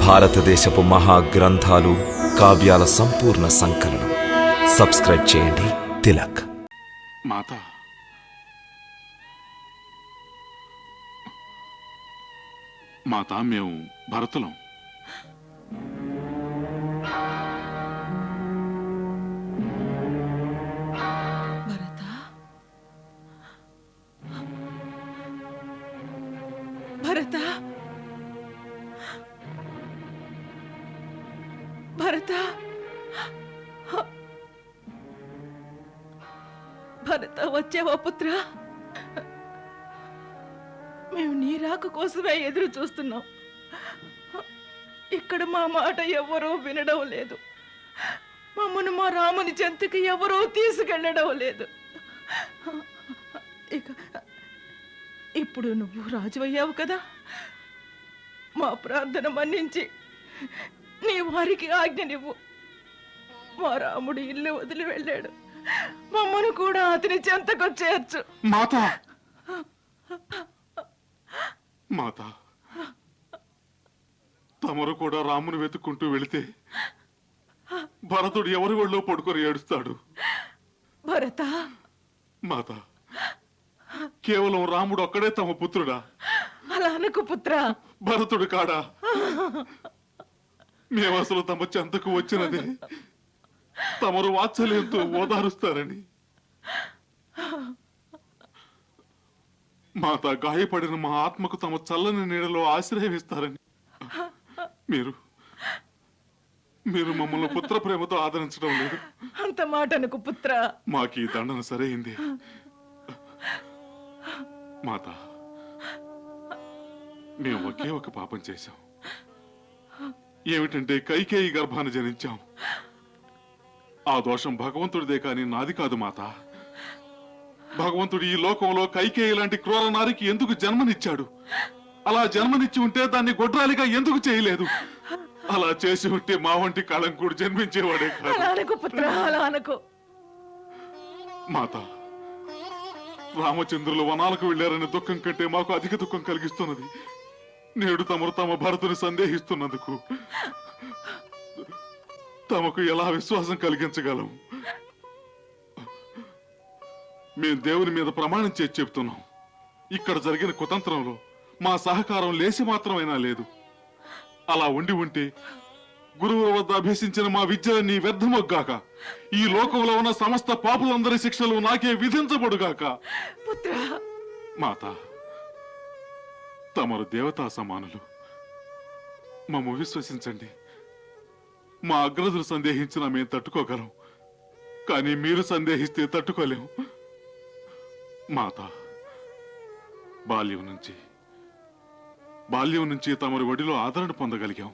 భారతదేశపు మహా గ్రంథాలు కావ్యాల సంపూర్ణ సంకలనం. సబ్స్క్రైబ్ చేయండి. తిలక్. మాత. మాత మేము భరతులం. భరత? భరత? భరత! భరత వచ్చావా పుత్ర? మేము నీ రాక కోసమే ఎదురు చూస్తున్నాం. ఇక్కడ మా మాట ఎవరూ వినడం లేదు. మమ్మను మా రాముని చెంతకి ఎవరూ తీసుకెళ్ళడం లేదు. ఇక ఇప్పుడు నువ్వు రాజు అయ్యావు కదా? మా ప్రార్థన మన్నించి నీ వారికి ఆజ్ఞనివ్వు. మా రాముడు ఇల్లు వదిలి వెళ్ళాడు. మమ్మను కూడా అతని చెంతకు చేర్చు. మాత! మాత! తమరు కూడా రాముని వెతుక్కుంటూ వెళితే భరతుడు ఎవరి ఒళ్ళో పడుకొని ఏడుస్తాడు? భరత! మాత! కేవలం రాముడు ఒక్కడే తమ పుత్రుడా? అలా అనుకు పుత్ర! భరతుడు కాడా? మేము అసలు తమ చెంతకు వచ్చినది. తమరు వాత్సల్యంతో ఓదారుస్తారని. మాత గాయపడిన మా ఆత్మకు తమ చల్లని నీడలో ఆశ్రయం ఇస్తారని మీరు మీరు మమ్మల్ని పుత్ర ప్రేమతో ఆదరించడం లేదు. అంత మాట అనుకు పుత్ర. మాకు ఈ దండన సరైంది. మాత మేము ఒకే ఒక పాపం చేశాం. ఏమిటంటే కైకేయి గర్భాన్ని జనించాం. ఆ దోషం భగవంతుడిదే కాని నాది కాదు మాత. భగవంతుడు ఈ లోకంలో కైకేయి లాంటి క్రూర నారికి ఎందుకు జన్మనిచ్చాడు? అలా జన్మనిచ్చి ఉంటే దాన్ని గొడ్రాలిగా ఎందుకు చేయలేదు? అలా చేసి ఉంటే మా వంటి కళంకుడు జన్మించేవాడే కాదు. మాత రామచంద్రులు వనాలకు వెళ్ళారనే దుఃఖం కంటే మాకు అధిక దుఃఖం కలిగిస్తున్నది. నేడు తమరు తమ భరతుని సందేహిస్తున్నందుకు తమకు ఎలా విశ్వాసం కలిగించగలం? మేము దేవుని మీద ప్రమాణం చేసి చెప్తున్నాం. ఇక్కడ జరిగిన కుతంత్రంలో మా సహకారం లేసి మాత్రమైనా లేదు. అలా ఉండి ఉంటే గురువుల వద్ద అభ్యసించిన మా విద్యలన్నీ వ్యర్థమొగ్గాక. ఈ లోకంలో ఉన్న సమస్త పాపులందరి శిక్షలు నాకే విధించబడుగాక. పుత్ర. మాత. తమరు దేవతా సమానులు. మమ్మ విశ్వసించండి. మా అగ్రదులు సందేహించిన మేము తట్టుకోగలం. కానీ మీరు సందేహిస్తే తట్టుకోలేము. మాత బాల్యం నుంచి బాల్యం నుంచి తమరి ఒడిలో ఆదరణ పొందగలిగాం.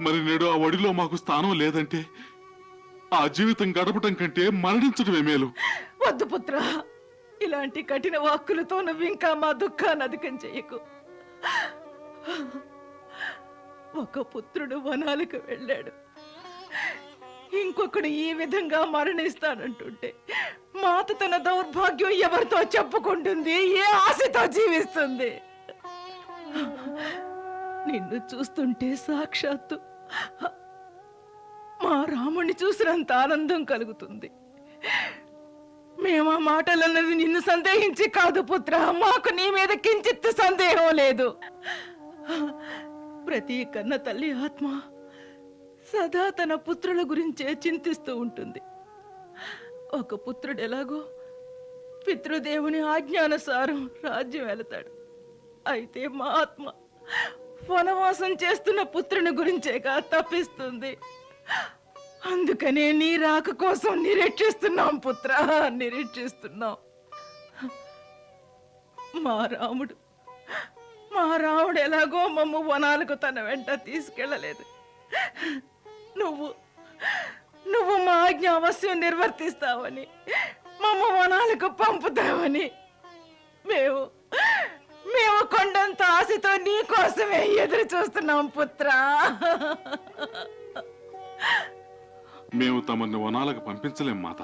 మరి నేడు ఆ ఒడిలో మాకు స్థానం లేదంటే ఆ జీవితం గడపటం కంటే మరణించడమే మేలు. వద్దు పుత్ర. ఇలాంటి కఠిన వాక్కులతో నువ్వు ఇంకా మా దుఃఖాన్ని అధికం చెయ్యకు ఒక పుత్రుడు వనాలకు వెళ్ళాడు. ఇంకొకడు ఈ విధంగా మరణిస్తానంటుంటే మాత తన దౌర్భాగ్యం ఎవరితో చెప్పుకుంటుంది? ఏ ఆశతో జీవిస్తుంది? నిన్ను చూస్తుంటే సాక్షాత్తు మా రాముణ్ణి చూసినంత ఆనందం కలుగుతుంది. మేము ఆ మాటలన్నది నిన్ను సందేహించి కాదు పుత్ర. మాకు నీ మీద కించిత్ సందేహం లేదు. ప్రతి కన్న తల్లి ఆత్మ సదా తన పుత్రుల గురించే చింతిస్తూ ఉంటుంది. ఒక పుత్రుడు ఎలాగో పితృదేవుని ఆజ్ఞానుసారం రాజ్యం వెళతాడు. అయితే మా ఆత్మ వనవాసం చేస్తున్న పుత్రుని గురించేగా తప్పిస్తుంది. అందుకనే నీ రాక కోసం నిరీక్షిస్తున్నాం పుత్ర నిరీక్షిస్తున్నాం మా రాముడు మా రాముడు ఎలాగో మమ్మ వనాలకు తన వెంట తీసుకెళ్ళలేదు. నువ్వు నువ్వు మా ఆజ్ఞ అవశ్యం నిర్వర్తిస్తావని మమ్మ వనాలకు పంపుతావని మేము మేము కొండంత ఆశతో నీ కోసమే ఎదురు చూస్తున్నాం పుత్రా. మేము తమని వనాలకు పంపించలేం మాత.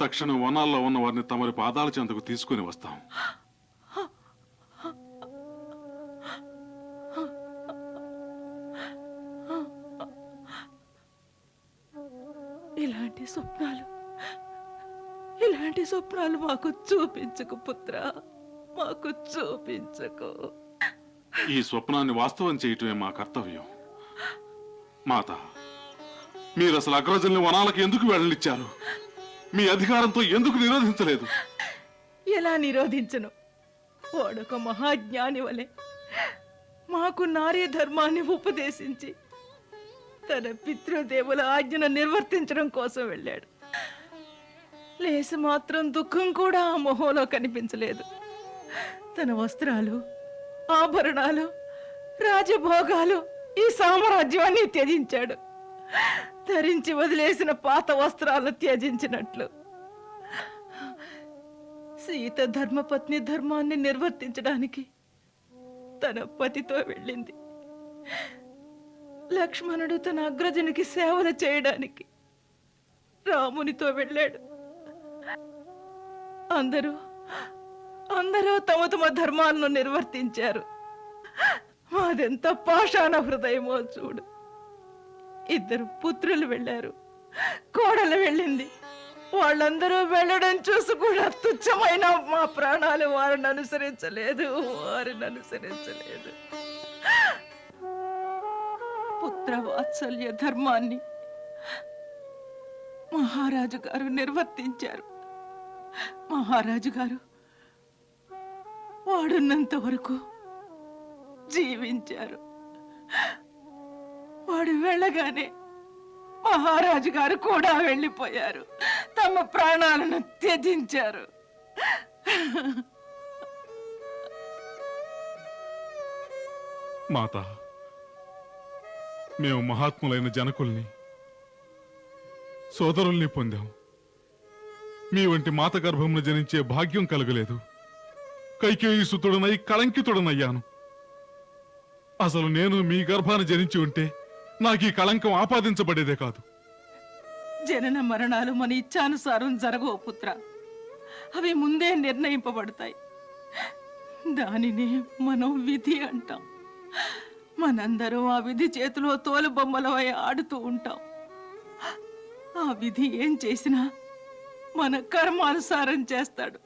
తక్షణం వనాల్లో ఉన్న వారిని తమరి పాదాల చెంతకు తీసుకుని వస్తాం. ఇలాంటి స్వప్నాలు ఇలాంటి స్వప్నాలు మాకు చూపించకు పుత్ర మాకు చూపించకు. ఈ స్వప్నాన్ని వాస్తవం చేయటమే మా కర్తవ్యం. మాత మీరు అసలు అగ్రజల్ని వనాలకు ఎందుకు వెళ్ళనిచ్చారు మీ అధికారంతో ఎందుకు నిరోధించలేదు? ఎలా నిరోధించను? వాడొక మహాజ్ఞాని వలె మాకు నారీ ధర్మాన్ని ఉపదేశించి తన పితృదేవుల ఆజ్ఞను నిర్వర్తించడం కోసం వెళ్ళాడు. లేసి మాత్రం దుఃఖం కూడా ఆ మొహంలో కనిపించలేదు. తన వస్త్రాలు ఆభరణాలు రాజభోగాలు ఈ సామ్రాజ్యాన్ని త్యజించాడు. ధరించి వదిలేసిన పాత వస్త్రాలు త్యజించినట్లు. సీత ధర్మపత్ని ధర్మాన్ని నిర్వర్తించడానికి తన పతితో వెళ్ళింది. లక్ష్మణుడు తన అగ్రజునికి సేవలు చేయడానికి రామునితో వెళ్ళాడు. అందరూ అందరూ తమ తమ ధర్మాలను నిర్వర్తించారు. మాదెంత పాషాణ హృదయమో చూడు. ఇద్దరు పుత్రులు వెళ్ళారు. కోడలు వెళ్ళింది. వాళ్ళందరూ వెళ్ళడం చూసి కూడా తుచ్చమైన మా ప్రాణాలు వారిని అనుసరించలేదు వారిని అనుసరించలేదు. పుత్ర వాత్సల్య ధర్మాన్ని మహారాజు గారు నిర్వర్తించారు. మహారాజు గారు వాడున్నంత వరకు జీవించారు. వాడు వెళ్ళగానే మహారాజు గారు కూడా వెళ్ళిపోయారు. తమ ప్రాణాలను త్యజించారు. మాత మేము మహాత్ములైన జనకుల్ని సోదరుల్ని పొందాం. మీ వంటి మాత గర్భమును జనించే భాగ్యం కలగలేదు. కైకేయి సుతుడనై కళంకితుడనయ్యాను. అసలు నేను మీ గర్భాన్ని జనించి ఉంటే నాకు ఈ కళంకం ఆపాదించబడేదే కాదు. జనన మరణాలు మన ఇచ్చానుసారం జరగవు పుత్ర. అవి ముందే నిర్ణయింపబడతాయి. దానిని మనం విధి అంటాం. మనందరం ఆ విధి చేతిలో తోలుబొమ్మలవై ఆడుతూ ఉంటాం. ఆ విధి ఏం చేసినా మన కర్మానుసారం చేస్తాడు.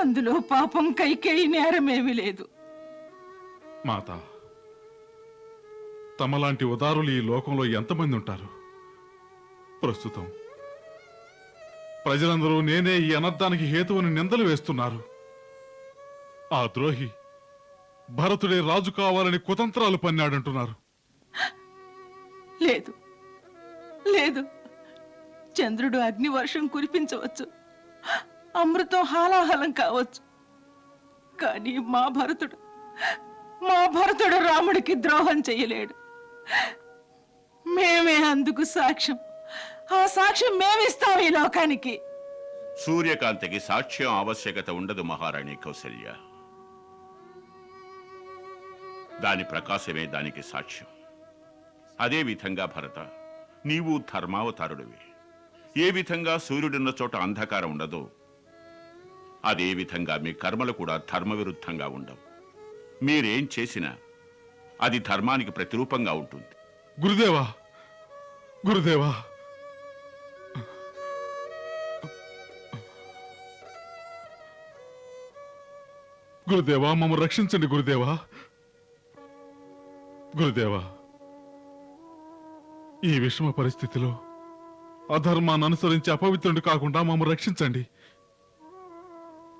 అందులో పాపం కైకేయి నేరమేమీ లేదు. మాత తమలాంటి ఉదారులు ఈ లోకంలో ఎంతమంది ఉంటారు? ప్రస్తుతం. ప్రజలందరూ నేనే ఈ అనర్థానికి హేతువుని నిందలు వేస్తున్నారు. ఆ ద్రోహి భరతుడే రాజు కావాలని కుతంత్రాలు పన్నాడంటున్నారు. లేదు. లేదు. చంద్రుడు అగ్నివర్షం కురిపించవచ్చు. అమృతం హాలాహలం కావచ్చు. కానీ మా భరతుడు మా భరతుడు రాముడికి ద్రోహం చేయలేడు. మేమే అందుకు సాక్ష్యం. ఆ సాక్ష్యం మేమిస్తాం ఈ లోకానికి. సూర్యకాంతికి సాక్ష్యం ఆవశ్యకత ఉండదు మహారాణి కౌసల్య. దాని ప్రకాశమే దానికి సాక్ష్యం. అదే విధంగా భరత నీవు ధర్మావతారుడివి. ఏ విధంగా సూర్యుడున్న చోట అంధకారం ఉండదో అదే విధంగా మీ కర్మలు కూడా ధర్మవిరుద్ధంగా ఉండవు. మీరేం చేసినా అది ధర్మానికి ప్రతిరూపంగా ఉంటుంది. గురుదేవా గురుదేవా. గురుదేవా మమ్మల్ని రక్షించండి గురుదేవా. గురుదేవా ఈ విషమ పరిస్థితిలో అధర్మాన్ని అనుసరించి అపవిత్రుడు కాకుండా మమ్మల్ని రక్షించండి.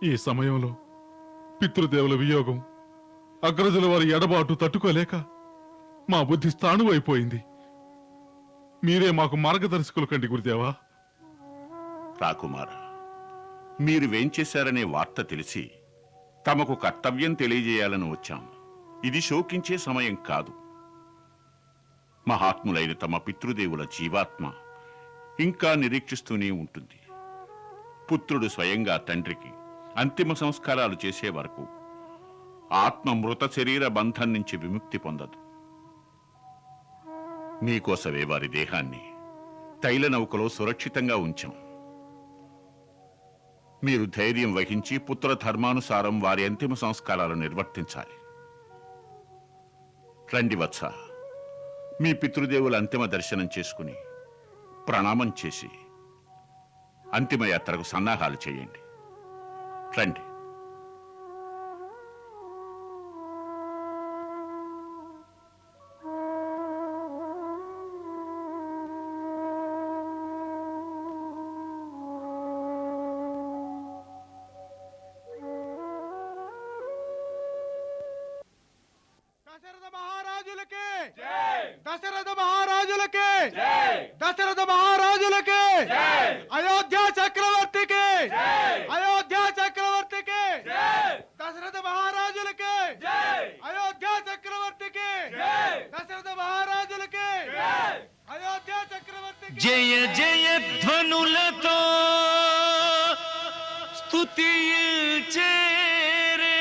ఈ సమయంలో పితృదేవుల వియోగం అగ్రజుల వారి ఎడబాటు తట్టుకోలేక మా బుద్ధి స్థాణువైపోయింది మీరే మాకు మార్గదర్శకులు కండి గురుదేవా? రాకుమార మీరు వేంచేశారనే వార్త తెలిసి తమకు కర్తవ్యం తెలియజేయాలని వచ్చాం. ఇది శోకించే సమయం కాదు. మహాత్ములైన తమ పితృదేవుల జీవాత్మ ఇంకా నిరీక్షిస్తూనే ఉంటుంది. పుత్రుడు స్వయంగా తండ్రికి అంతిమ సంస్కారాలు చేసే వరకు ఆత్మ మృత శరీర బంధం నుంచి విముక్తి పొందదు. మీకోసమే వారి దేహాన్ని తైల నౌకలో సురక్షితంగా ఉంచాం. మీరు ధైర్యం వహించి పుత్ర ధర్మానుసారం వారి అంతిమ సంస్కారాలు నిర్వర్తించాలి. రండి వత్స. మీ పితృదేవుల అంతిమ దర్శనం చేసుకుని ప్రణామం చేసి అంతిమయాత్రకు సన్నాహాలు చేయండి. రండి. జయ జయ ధ్వనులతో స్తుతి చేరే.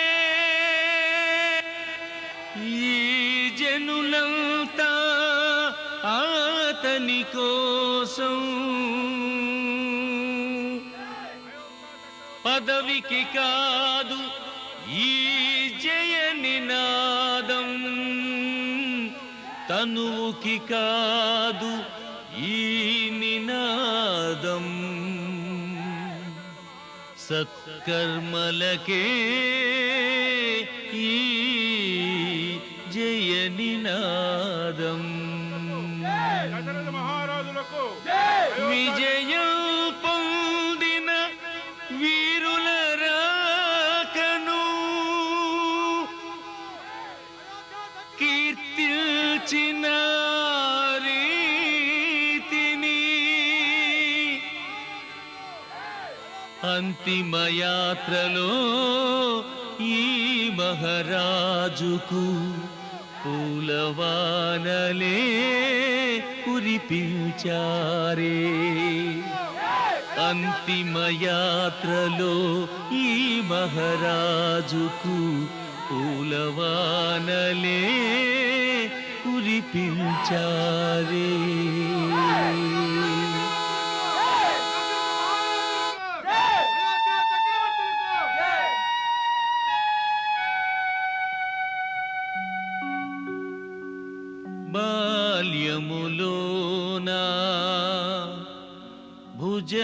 ఈ జనులంతా ఆతని కోసం పదవికి కాదు ఈ జయ నినాదం తనువుకి కాదు సత్కర్మలకే ఈ జయ నినాదం. దశరథ మహారాజులకు విజయం అంతిమ యాత్రలో ఈ మహారాజుకు పూలవానలే కురిపించారే. అంతిమ యాత్రలో ఈ మహారాజుకు పూలవానలే కురిపించారే.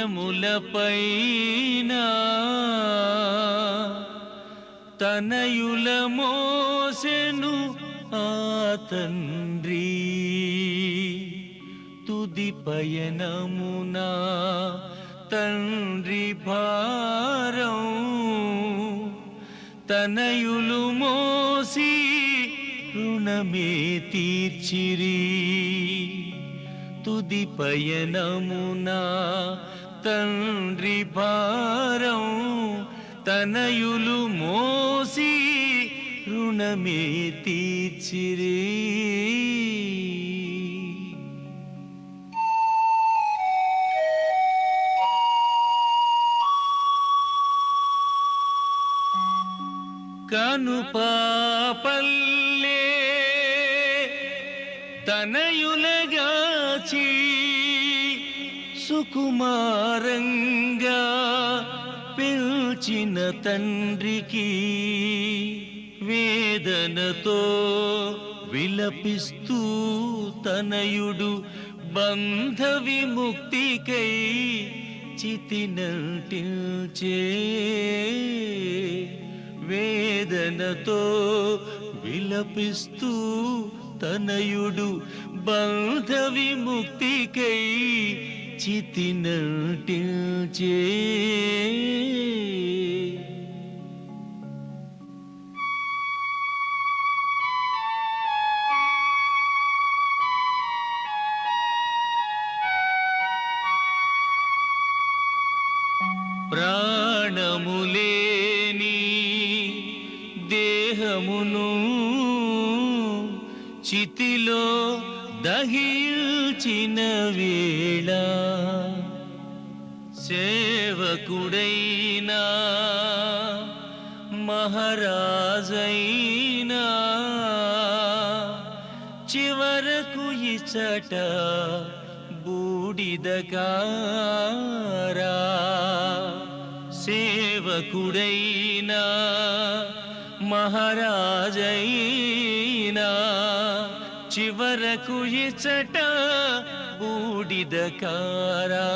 భుజములపైన తనయుల మోసెను ఆ తండ్రి తుది పయనమునా తండ్రి భారం తనయులు మోసి రుణమే తీర్చిరి. తుది పయనమునా తండ్రి భారం తనయులు మోసి రుణమే తీర్చిరే. కను సుకుమారంగా పిల్చిన తండ్రికి వేదనతో విలపిస్తూ తనయుడు బంధ విముక్తికై చితినటిల్చే వేదనతో విలపిస్తూ తనయుడు బంధ విముక్తికై చితినంటిల్చే ప్రాణములేని చివరకు ఇచ్చట బూడిదకారా. సేవకుడైనా మహారాజైనా చివరకు ఇచ్చట బూడిదకారా.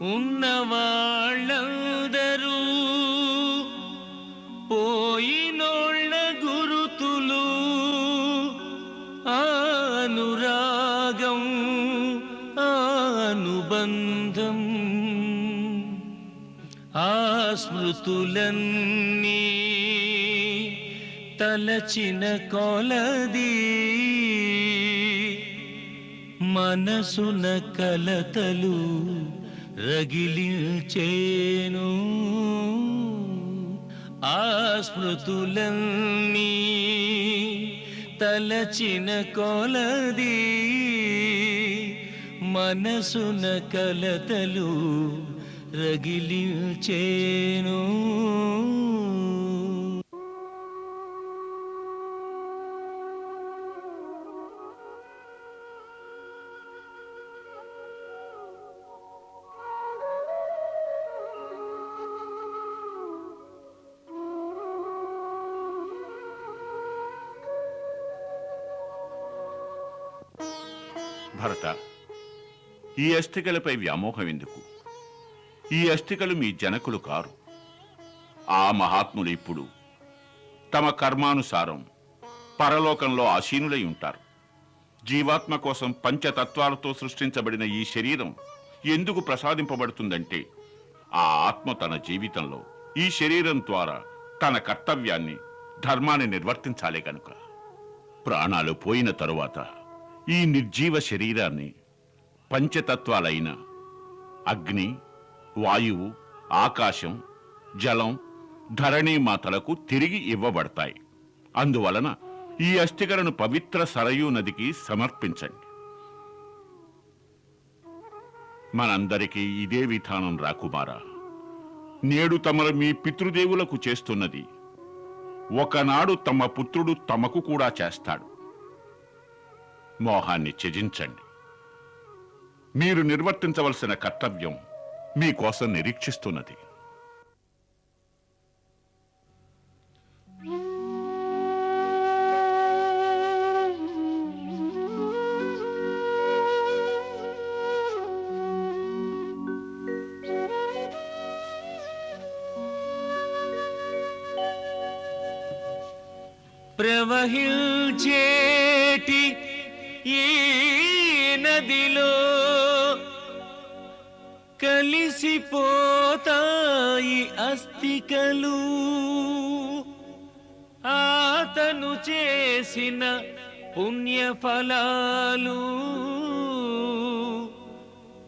ఉన్నవాళ్ళందరూ పోయినోళ్ళ గురుతులు అనురాగం అనుబంధం. ఆ స్మృతులన్నీ తలచిన కొలది మనసున కలతలు రగిలించేను. ఆ స్మృతులన్నీ తలచిన కొలది. మనసున కలతలు రగిలించేను. భరత ఈ అస్థికలపై వ్యామోహం ఎందుకు? ఈ అస్థికలు మీ జనకులు కారు. ఆ మహాత్ములు ఇప్పుడు తమ కర్మానుసారం పరలోకంలో ఆసీనులై ఉంటారు. జీవాత్మ కోసం పంచతత్వాలతో సృష్టించబడిన ఈ శరీరం ఎందుకు ప్రసాదింపబడుతుందంటే ఆ ఆత్మ తన జీవితంలో ఈ శరీరం ద్వారా తన కర్తవ్యాన్ని ధర్మాన్ని నిర్వర్తించాలి కనుక ప్రాణాలు పోయిన తరువాత ఈ నిర్జీవ శరీరాన్ని పంచతత్వాలైన అగ్ని వాయువు ఆకాశం జలం ధరణి మాతలకు తిరిగి ఇవ్వబడతాయి. అందువలన ఈ అస్థికలను పవిత్ర సరయూ నదికి సమర్పించండి. మనందరికీ ఇదే విధానం రాకుమారా నేడు తమరు మీ పితృదేవులకు చేస్తున్నది. ఒకనాడు తమ పుత్రుడు తమకు కూడా చేస్తాడు. మోహాన్ని త్యజించండి. మీరు నిర్వర్తించవలసిన కర్తవ్యం మీకోసం నిరీక్షిస్తున్నది. ప్రవహించేటి ఈ నదిలో కలిసిపోతాయి అస్థికలు. ఆతను చేసిన పుణ్యఫలాలు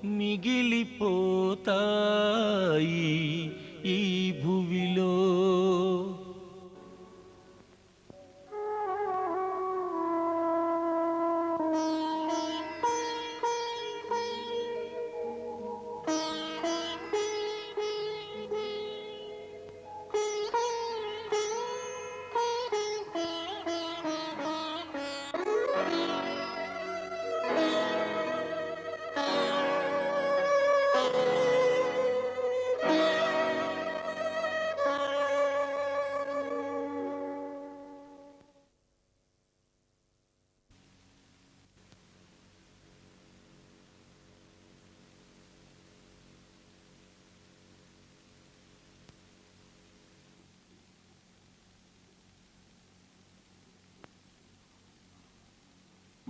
మిగిలిపోతాయి. ఈ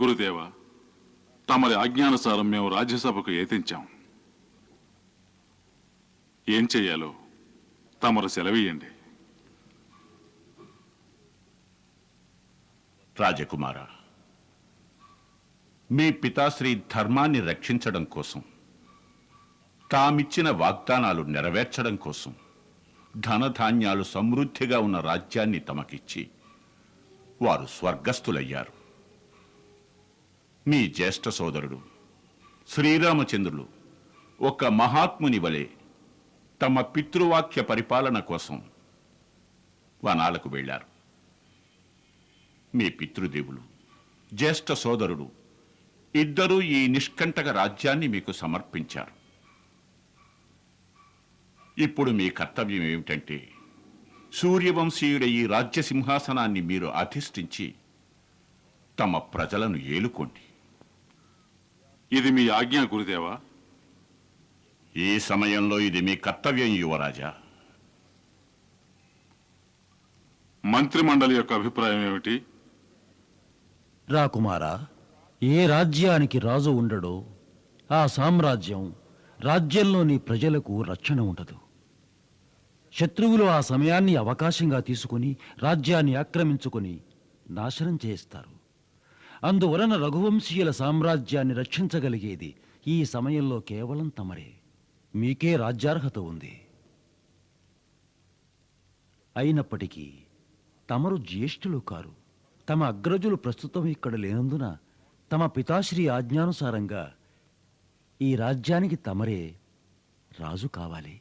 గురుదేవ తమరి ఆజ్ఞానుసారం మేము రాజ్యసభకు ఏతించాం ఏం చెయ్యాలో తమరు సెలవీయండి రాజకుమార మీ పితాశ్రీ ధర్మాన్ని రక్షించడం కోసం తామిచ్చిన వాగ్దానాలు నెరవేర్చడం కోసం ధనధాన్యాలు సమృద్ధిగా ఉన్న రాజ్యాన్ని తమకిచ్చి వారు స్వర్గస్థులయ్యారు. మీ జ్యేష్ఠ సోదరుడు శ్రీరామచంద్రులు ఒక మహాత్ముని వలె తమ పితృవాక్య పరిపాలన కోసం వనాలకు వెళ్ళారు. మీ పితృదేవులు జ్యేష్ఠ సోదరుడు ఇద్దరూ ఈ నిష్కంటక రాజ్యాన్ని మీకు సమర్పించారు. ఇప్పుడు మీ కర్తవ్యం ఏమిటంటే సూర్యవంశీయుడ ఈ రాజ్య సింహాసనాన్ని మీరు అధిష్ఠించి తమ ప్రజలను ఏలుకోండి. ఇది మీ ఆజ్ఞ గురుదేవా? ఈ సమయంలో ఇది మీ కర్తవ్యం యువరాజా. మంత్రిమండలి యొక్క అభిప్రాయం ఏమిటి? రాకుమారా ఏ రాజ్యానికి రాజు ఉండడో ఆ సామ్రాజ్యం రాజ్యంలోని ప్రజలకు రక్షణ ఉండదు. శత్రువులు ఆ సమయాన్ని అవకాశంగా తీసుకుని రాజ్యాన్ని ఆక్రమించుకొని నాశనం చేస్తారు. అందువలన రఘువంశీయుల సామ్రాజ్యాన్ని రక్షించగలిగేది ఈ సమయంలో కేవలం తమరే. మీకే రాజ్యార్హత ఉంది. అయినప్పటికీ తమరు జ్యేష్ఠులు కారు. తమ అగ్రజులు ప్రస్తుతం ఇక్కడ లేనందున తమ పితాశ్రీ ఆజ్ఞానుసారంగా ఈ రాజ్యానికి తమరే రాజు కావాలి.